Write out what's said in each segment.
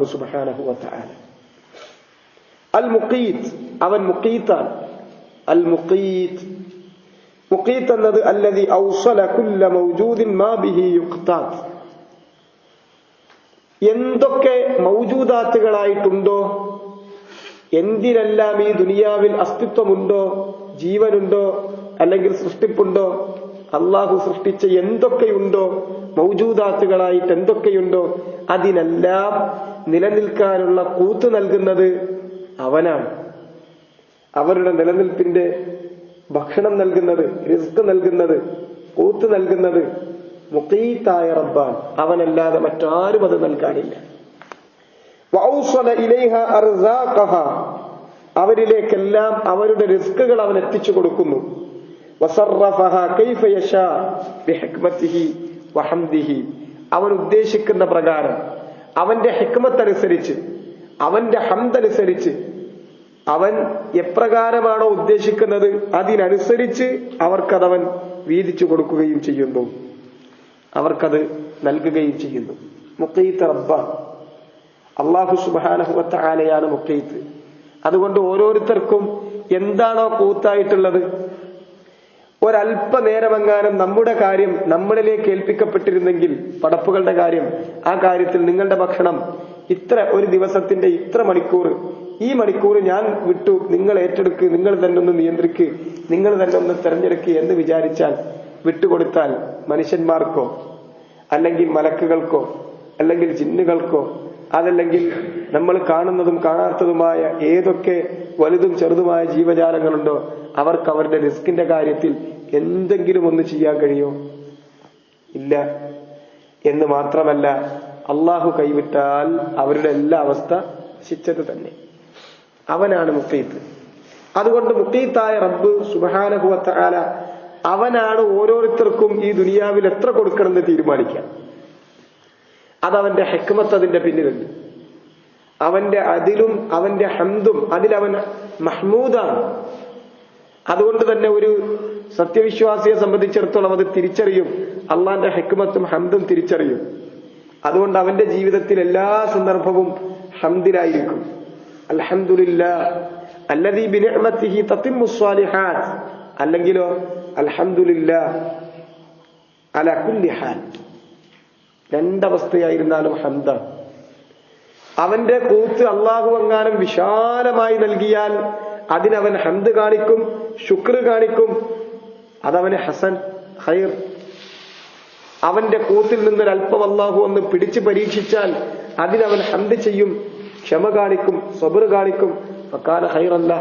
റബ്ബ് സുബ്ഹാനഹു വതആല. അൽ മുഖീത്ത് അവൻ മുഖീത്താണ്. അൽ മുഖീത്ത് മുഖീത്ത് എന്നത് അല്ലതി ഔസല കുല്ല മൗജൂദിൻ മാ ബിഹി യുഖ്താത്ത് എന്തൊക്കെ മൗജൂദാത്തുകളായിട്ടുണ്ടോ? എന്തിനെല്ലാം ഈ ദുനിയാവിൽ അസ്തിത്വമുണ്ടോ? ജീവനുണ്ടോ? അല്ലെങ്കിൽ സൃഷ്ടിപ്പുണ്ടോ? അള്ളാഹു സൃഷ്ടിച്ച എന്തൊക്കെയുണ്ടോ? മൗജൂദാത്തുകളായിട്ട് എന്തൊക്കെയുണ്ടോ? അതിനെല്ലാം നിലനിൽക്കാനുള്ള കൂത്ത് നൽകുന്നത് അവനാണ്. അവരുടെ നിലനിൽപ്പിന്റെ ഭക്ഷണം നൽകുന്നത് റിസ്ക് നൽകുന്നത് കൂത്ത് നൽകുന്നത് മുഖീത്തായ റബ്ബാൻ അവനല്ലാതെ മറ്റാരും അത് നൽകാനില്ല. അവരിലേക്കെല്ലാം അവരുടെ റിസ്കുകൾ അവൻ എത്തിച്ചു കൊടുക്കുന്നു. അവൻ ഉദ്ദേശിക്കുന്ന പ്രകാരം അവന്റെ ഹിക്മത്ത് അനുസരിച്ച് അവന്റെ ഹംദ് അനുസരിച്ച് അവൻ എപ്രകാരമാണോ ഉദ്ദേശിക്കുന്നത് അതിനനുസരിച്ച് അവർക്കതവൻ വീതിച്ചു കൊടുക്കുകയും ചെയ്യുന്നു. അവർക്കത് നൽകുകയും ചെയ്യുന്നു. മുക്കീത്ത് റബ്ബ. അള്ളാഹു സുബാനഹുവത്ത ആലയാണ് മുക്കീത്ത് അതുകൊണ്ട് ഓരോരുത്തർക്കും എന്താണോ കൂത്തായിട്ടുള്ളത് ഒരല്പനേരമെങ്ങാനും നമ്മുടെ കാര്യം നമ്മളിലേക്ക് ഏൽപ്പിക്കപ്പെട്ടിരുന്നെങ്കിൽ പടപ്പുകളുടെ കാര്യം ആ കാര്യത്തിൽ നിങ്ങളുടെ ഭക്ഷണം ഇത്ര ഒരു ദിവസത്തിന്റെ ഇത്ര മണിക്കൂർ ഈ മണിക്കൂർ ഞാൻ വിട്ടു നിങ്ങൾ ഏറ്റെടുക്ക് നിങ്ങൾ തന്നെ ഒന്ന് നിയന്ത്രിക്ക് നിങ്ങൾ തന്നെ ഒന്ന് തെരഞ്ഞെടുക്ക് എന്ന് വിചാരിച്ചാൽ വിട്ടുകൊടുത്താൽ മനുഷ്യന്മാർക്കോ അല്ലെങ്കിൽ മലക്കുകൾക്കോ അല്ലെങ്കിൽ ജിന്നുകൾക്കോ അതല്ലെങ്കിൽ നമ്മൾ കാണുന്നതും കാണാത്തതുമായ ഏതൊക്കെ വലുതും ചെറുതുമായ ജീവജാലങ്ങളുണ്ടോ അവർക്ക് അവരുടെ റിസ്കിന്റെ കാര്യത്തിൽ എന്തെങ്കിലും ഒന്ന് ചെയ്യാൻ കഴിയോ? ഇല്ല. എന്ന് മാത്രമല്ല അള്ളാഹു കൈവിട്ടാൽ അവരുടെ എല്ലാ അവസ്ഥ ശിച്ചത് തന്നെ. അവനാണ് മുത്തീത്ത് അതുകൊണ്ട് മുത്തീത്തായ റബ്ബ് സുബഹാനഹുവത്ത ആല അവനാണ് ഓരോരുത്തർക്കും ഈ ദുനിയാവിൽ എത്ര കൊടുക്കണമെന്ന് തീരുമാനിക്കാം അതവന്റെ ഹെക്മത്ത് അതിന്റെ പിന്നിലുണ്ട്. അവന്റെ അതിലും അവന്റെ ഹംദും അതിലവൻ മഹ്മൂദാണ്. അതുകൊണ്ട് തന്നെ ഒരു സത്യവിശ്വാസിയെ സംബന്ധിച്ചിടത്തോളം അത് തിരിച്ചറിയും. അള്ളാന്റെ ഹെക്മത്തും ഹംദും തിരിച്ചറിയും. അതുകൊണ്ട് അവന്റെ ജീവിതത്തിൽ എല്ലാ സന്ദർഭവും ഹംദിലായിരിക്കും. അൽഹംദുലില്ല ബിനിഅമത്തിഹി അല്ലെങ്കിലോ അൽഹംദുലില്ല അല കുല്ലി ഹാൽ രണ്ടവസ്ഥയായിരുന്നാലും ഹംദ. അവന്റെ കൂത്ത് അള്ളാഹു അങ്ങാനും വിശാലമായി നൽകിയാൽ അതിനവൻ ഹംദ് കാണിക്കും ശുക്ർ കാണിക്കും. അതവന് ഹസൻ ഹൈർ അവന്റെ കൂത്തിൽ നിന്നൊരല്പം അള്ളാഹു ഒന്ന് പിടിച്ചു പരീക്ഷിച്ചാൽ അതിനവൻ ഹന്ത് ചെയ്യും. ക്ഷമ കാണിക്കും സ്വബർ കാണിക്കും. ഫക്കാന ഹൈറല്ല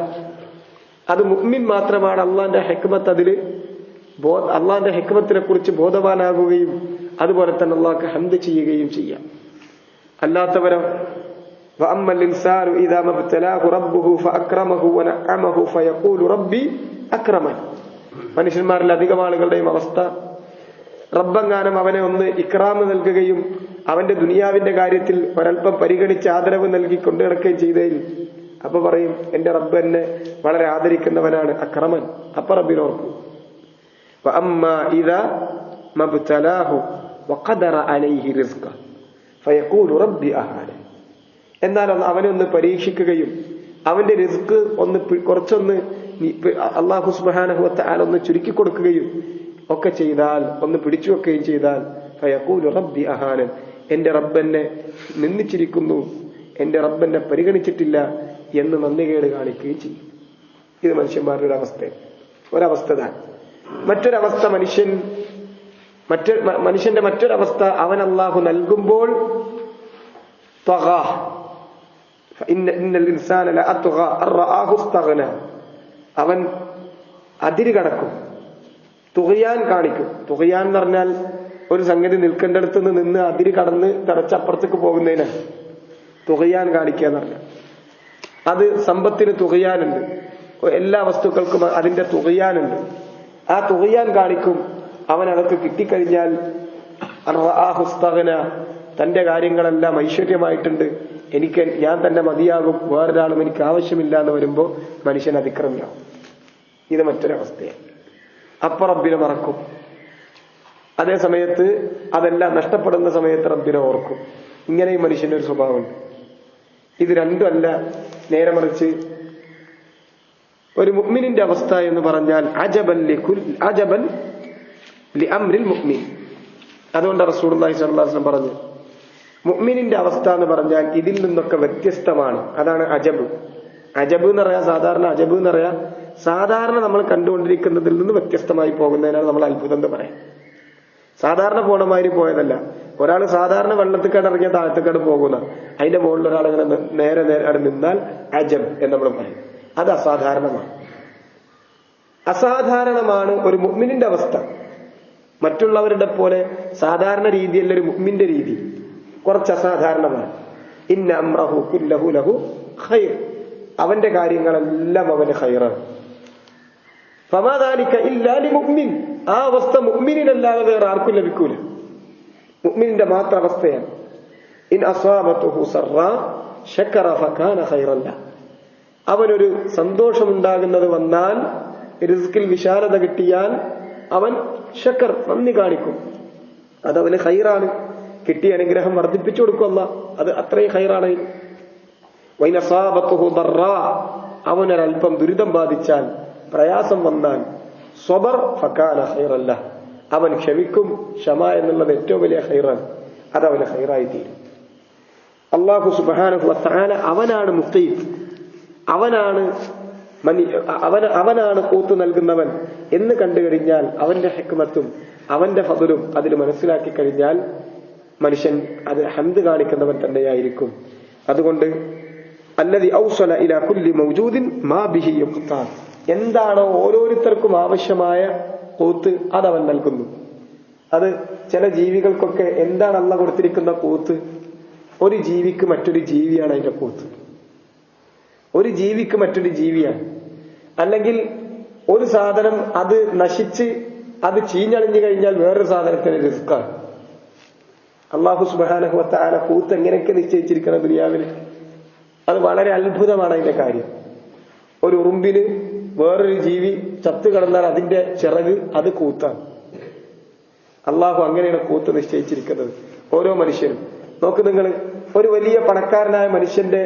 അത് മുഅ്മിൻ മാത്രമാണ് അള്ളാന്റെ ഹെക്മത്ത് അതിൽ ബോ അള്ളാന്റെ ഹെക്മത്തിനെ കുറിച്ച് ബോധവാനാകുകയും അതുപോലെ തന്നെ അള്ളാഹ്ക്ക് ഹന്ത് ചെയ്യുകയും ചെയ്യാം. അല്ലാത്തവരോ وأما الإنسان إذا ما ابتلاه ربه فأكرمه ونعمه فيقول ربي أكرمن മനുഷ്യന്മാരിൽ അധികം ആളുകളുടെയും അവസ്ഥ റബ്ബെങ്ങാനും അവനെ ഒന്ന് ഇക്രാമ് നൽകുകയും അവന്റെ ദുനിയാവിന്റെ കാര്യത്തിൽ ഒരല്പം പരിഗണിച്ച് ആദരവ് നൽകി കൊണ്ടു നടക്കുകയും ചെയ്തതിൽ അപ്പൊ പറയും എന്റെ റബ്ബ് എന്നെ വളരെ ആദരിക്കുന്നവനാണ് അക്രമൻ അപ്പൊ റബ്ബിനോർക്കും وأما إذا ما എന്നാൽ അവനെ ഒന്ന് പരീക്ഷിക്കുകയും അവന്റെ റിസ്ക് ഒന്ന് കുറച്ചൊന്ന് അള്ളാഹു സുബാനഹുവത്ത് ഒന്ന് ചുരുക്കി കൊടുക്കുകയും ഒക്കെ ചെയ്താൽ ഒന്ന് പിടിച്ചു വെക്കുകയും ചെയ്താൽ റബ്ബി അഹാനൻ. എന്റെ റബ്ബെന്നെ നിന്ദിച്ചിരിക്കുന്നു. എന്റെ റബ്ബെന്നെ പരിഗണിച്ചിട്ടില്ല എന്ന് നന്ദികേട് കാണിക്കുകയും ചെയ്യും. ഇത് മനുഷ്യന്മാരുടെ ഒരു അവസ്ഥ. ഒരവസ്ഥ താൻ. മറ്റൊരവസ്ഥ മനുഷ്യൻ മറ്റൊരു മനുഷ്യന്റെ മറ്റൊരവസ്ഥ അവൻ അള്ളാഹു നൽകുമ്പോൾ അവൻ അതിര് കടക്കും. തുകയാൻ കാണിക്കും. തുകയാൻ എന്ന് പറഞ്ഞാൽ ഒരു സംഗതി നിൽക്കേണ്ടടുത്ത് നിന്ന് അതിര് കടന്ന് തടച്ചപ്പുറത്തേക്ക് പോകുന്നതിനാണ് തുകയാൻ കാണിക്കുക എന്ന് പറഞ്ഞാൽ. അത് സമ്പത്തിന് തുകയാനുണ്ട് എല്ലാ വസ്തുക്കൾക്കും അതിന്റെ തുകയാനുണ്ട് ആ തുകയാൻ കാണിക്കും. അവൻ അതൊക്കെ കിട്ടിക്കഴിഞ്ഞാൽ തന്റെ കാര്യങ്ങളെല്ലാം ഐശ്വര്യമായിട്ടുണ്ട്. എനിക്ക് ഞാൻ തന്നെ മതിയാകും വേറൊരാളും എനിക്ക് ആവശ്യമില്ല എന്ന് വരുമ്പോ മനുഷ്യൻ അതിക്രമിയാവും. ഇത് മറ്റൊരവസ്ഥയാണ്. അപ്പൊ റബ്ബിനെ മറക്കും. അതേ സമയത്ത് അതെല്ലാം നഷ്ടപ്പെടുന്ന സമയത്ത് റബ്ബിനെ ഓർക്കും. ഇങ്ങനെയും മനുഷ്യന്റെ ഒരു സ്വഭാവമുണ്ട്. ഇത് രണ്ടുമല്ല നേരെ മറിച്ച് ഒരു മുഅ്മിനിന്റെ അവസ്ഥ എന്ന് പറഞ്ഞാൽ അജബൻ അജബൻ അമ്രിൽ മുഅ്മിൻ. അതുകൊണ്ട് അലൈഹി വസല്ലം പറഞ്ഞു മുഅ്മിനിന്റെ അവസ്ഥ എന്ന് പറഞ്ഞാൽ ഇതിൽ നിന്നൊക്കെ വ്യത്യസ്തമാണ്. അതാണ് അജബ്. അജബ് എന്ന് പറയാ സാധാരണ അജബ് എന്ന് പറയാ സാധാരണ നമ്മൾ കണ്ടുകൊണ്ടിരിക്കുന്നതിൽ നിന്ന് വ്യത്യസ്തമായി പോകുന്നതിനാണ് നമ്മൾ അത്ഭുതം എന്ന് പറയാം. സാധാരണ പോണമാതിരി പോയതല്ല. ഒരാൾ സാധാരണ വെള്ളത്തിൽ ഇറങ്ങിയ താഴത്തേക്കാട് പോകുന്ന. അതിന്റെ മുകളിൽ ഒരാൾ ഇങ്ങനെ നേരെ നേരെ നിന്നാൽ അജബ് എന്ന് നമ്മൾ പറയും. അത് അസാധാരണമാണ്. അസാധാരണമാണ് ഒരു മുഹ്മിനിന്റെ അവസ്ഥ. മറ്റുള്ളവരുടെ പോലെ സാധാരണ രീതിയല്ല ഒരു മുഹ്മിന്റെ രീതി. കുറച്ച് അസാധാരണമാണ്. ഇന്ന അമ്രഹു കുല്ലഹു ലഹു ഖൈർ. അവന്റെ കാര്യങ്ങളെല്ലാം അവന് ഖൈറാണ്. ഫമാദാലിക്ക ഇല്ലാലി മുഗ്മിൻ ആ അവസ്ഥ മുഅ്മിനിനല്ലാതെ വേറെ ആർക്കും ലഭിക്കൂല. മുഗ്മിനിന്റെ മാത്രം അവസ്ഥയാണ്. അവനൊരു സന്തോഷമുണ്ടാകുന്നത് വന്നാൽ റിസ്കിൽ വിശാലത കിട്ടിയാൽ അവൻ ഷക്കർ നന്ദി കാണിക്കും. അതവന് ഹൈറാണ് കിട്ടിയ അനുഗ്രഹം വർദ്ധിപ്പിച്ചു കൊടുക്കുമല്ല അത് അത്രയും ഹൈറാണ്. വൈനസാബത്തുഹു ദർറ. അവനൊരൽപ്പം ദുരിതം ബാധിച്ചാൽ പ്രയാസം വന്നാൽ സ്വബർ ഫക്കാന ഹൈറല്ല. അവൻ ക്ഷമിക്കും. ക്ഷമ എന്നുള്ളത് ഏറ്റവും വലിയ ഹൈറാണ്. അത് അവന് ഹൈറായി തീരും. അള്ളാഹു സുബാന വത്താല അവനാണ് മുസ്തീഫ് അവനാണ് അവൻ അവനാണ് കൂത്തു നൽകുന്നവൻ എന്ന് കണ്ടു കഴിഞ്ഞാൽ അവന്റെ ഹെക്മത്തും അവന്റെ ഫതിലും അതിൽ മനസ്സിലാക്കി കഴിഞ്ഞാൽ മനുഷ്യൻ അത് ഹന്ത് കാണിക്കുന്നവൻ തന്നെയായിരിക്കും. അതുകൊണ്ട് അല്ലതി ഔസല ഇല കുല്ലി മൗജൂദിൻ മാ ബിഹി യുക്താൻ. എന്താണോ ഓരോരുത്തർക്കും ആവശ്യമായ കൂത്ത് അതവൻ നൽകുന്നു. അത് ചില ജീവികൾക്കൊക്കെ എന്താണ് അല്ല കൊടുത്തിരിക്കുന്ന കൂത്ത്? ഒരു ജീവിക്ക് മറ്റൊരു ജീവിയാണ് അതിന്റെ കൂത്ത്. ഒരു ജീവിക്ക് മറ്റൊരു ജീവിയാണ്. അല്ലെങ്കിൽ ഒരു സാധനം അത് നശിച്ച് അത് ചീഞ്ഞളിഞ്ഞു കഴിഞ്ഞാൽ വേറൊരു സാധനത്തിന് റിസ്ക്കാണ്. അള്ളാഹു സുബാനഹുവത്ത ആല കൂത്ത് എങ്ങനെയൊക്കെ നിശ്ചയിച്ചിരിക്കണം ദുനിയാവിൽ അത് വളരെ അത്ഭുതമാണ് അതിന്റെ കാര്യം. ഒരു ഉറുമ്പിന് വേറൊരു ജീവി ചത്തു കടന്നാൽ അതിന്റെ ചിറക് അത് കൂത്താണ്. അള്ളാഹു അങ്ങനെയാണ് കൂത്ത് നിശ്ചയിച്ചിരിക്കുന്നത് ഓരോ മനുഷ്യനും. നോക്ക് നിങ്ങൾ ഒരു വലിയ പണക്കാരനായ മനുഷ്യന്റെ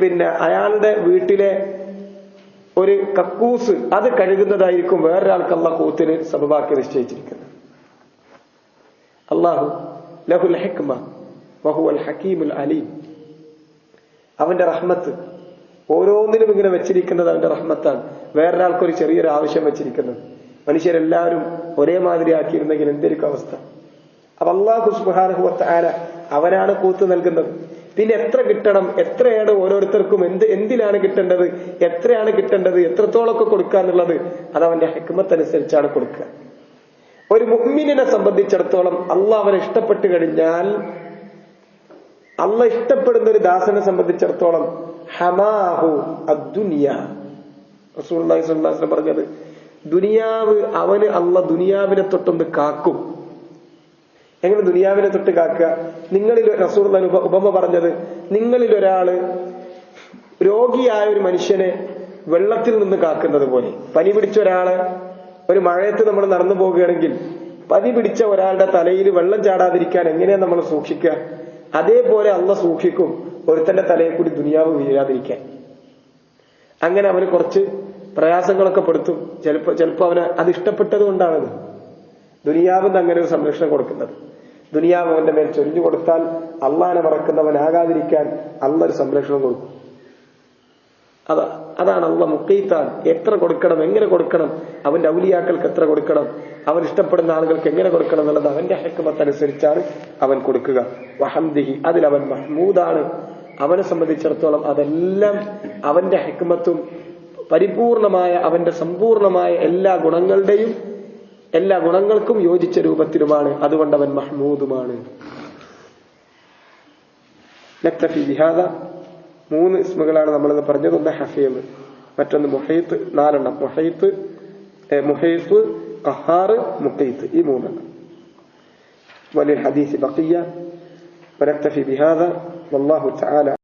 പിന്നെ അയാളുടെ വീട്ടിലെ ഒരു കക്കൂസ് അത് കഴുകുന്നതായിരിക്കും വേറൊരാൾക്കുള്ള കൂത്തിന് സബബാക്കി നിശ്ചയിച്ചിരിക്കുന്നത്. അള്ളാഹു ലഹുൽ ഹെക്മ വഹുവൽ ഹക്കീമുൽ അലീം അവന്റെ റഹ്മത്ത് ഓരോന്നിനും ഇങ്ങനെ വെച്ചിരിക്കുന്നത് അവന്റെ റഹ്മത്താണ്. വേറൊരാൾക്കൊരു ചെറിയൊരു ആവശ്യം വെച്ചിരിക്കുന്നത്. മനുഷ്യരെല്ലാവരും ഒരേ മാതിരി ആക്കിയിരുന്നെങ്കിൽ എന്തൊരു അവസ്ഥ? അപ്പൊ അള്ളാഹു സുബാനഹുവത്ത ആര അവനാണ് കൂത്ത് നൽകുന്നത്. പിന്നെ എത്ര കിട്ടണം എത്രയാണ് ഓരോരുത്തർക്കും എന്ത് എന്തിനാണ് കിട്ടേണ്ടത് എത്രയാണ് കിട്ടേണ്ടത് എത്രത്തോളമൊക്കെ കൊടുക്കുക എന്നുള്ളത് അത് അവന്റെ ഹെക്മത്ത് അനുസരിച്ചാണ് കൊടുക്കുക. ഒരു മുഹ്മിനെ സംബന്ധിച്ചിടത്തോളം അള്ളാഹ് അവനെ ഇഷ്ടപ്പെട്ടു കഴിഞ്ഞാൽ അള്ള ഇഷ്ടപ്പെടുന്ന ഒരു ദാസനെ സംബന്ധിച്ചിടത്തോളം ഹമാഹു അദ്ദുനിയ. പറഞ്ഞത് ദുനിയാവ് അവന് അള്ള ദുനിയാവിനെ തൊട്ടൊന്ന് കാക്കും. എങ്ങനെ ദുനിയാവിനെ തൊട്ട് കാക്കുക? നിങ്ങളിൽ റസൂൽ ഉപമ പറഞ്ഞത് നിങ്ങളിൽ ഒരാൾ രോഗിയായ ഒരു മനുഷ്യനെ വെള്ളത്തിൽ നിന്ന് കാക്കുന്നത് പോലെ. പനി പിടിച്ച ഒരാൾ ഒരു മഴയത്ത് നമ്മൾ നടന്നു പോകുകയാണെങ്കിൽ പതി പിടിച്ച ഒരാളുടെ തലയിൽ വെള്ളം ചാടാതിരിക്കാൻ എങ്ങനെയാ നമ്മൾ സൂക്ഷിക്കുക? അതേപോലെ അല്ല സൂക്ഷിക്കും ഒരുത്തന്റെ തലയിൽ കൂടി ദുനിയാവ് വീഴാതിരിക്കാൻ. അങ്ങനെ അവന് കുറച്ച് പ്രയാസങ്ങളൊക്കെ പെടുത്തും. ചിലപ്പോ ചിലപ്പോ അവന് അത് ഇഷ്ടപ്പെട്ടത് കൊണ്ടാണത്. ദുനിയാവിന്ന് അങ്ങനെ ഒരു സംരക്ഷണം കൊടുക്കുന്നത്. ദുനിയാവ് അവന്റെ മേൽ ചൊരിഞ്ഞു കൊടുത്താൽ അള്ളാനെ മറക്കുന്നവനാകാതിരിക്കാൻ അള്ള ഒരു സംരക്ഷണം കൊടുക്കും. അതാ. അതാണ് അള്ള മുക്കീത്താൻ എത്ര കൊടുക്കണം എങ്ങനെ കൊടുക്കണം? അവന്റെ ഔലിയാക്കൾക്ക് എത്ര കൊടുക്കണം? അവൻ ഇഷ്ടപ്പെടുന്ന ആളുകൾക്ക് എങ്ങനെ കൊടുക്കണം എന്നുള്ളത് അവന്റെ ഹെക്കുമത്ത് അനുസരിച്ചാണ് അവൻ കൊടുക്കുക. വഹംദിഹി അതിൽ അവൻ മഹ്മൂദാണ്. അവനെ സംബന്ധിച്ചിടത്തോളം അതെല്ലാം അവന്റെ ഹെക്കുമത്തും പരിപൂർണമായ അവന്റെ സമ്പൂർണമായ എല്ലാ ഗുണങ്ങളുടെയും എല്ലാ ഗുണങ്ങൾക്കും യോജിച്ച രൂപത്തിലുമാണ്. അതുകൊണ്ട് അവൻ മഹ്മൂദുമാണ്. നക്തഫി ബിഹാദ മൂന്ന് ഇസ്മുകളാണ് നമ്മളിന്ന് പറഞ്ഞത് ഒന്ന് ഹഫീം മറ്റൊന്ന് മുഹൈത്ത് നാലെണ്ണം മുഹൈത്ത് മുഹൈത്ത് കഹാറ് മുഖീത്ത് ഈ മൂന്നെണ്ണം وللحديث بقية ونكتفي بهذا والله تعالى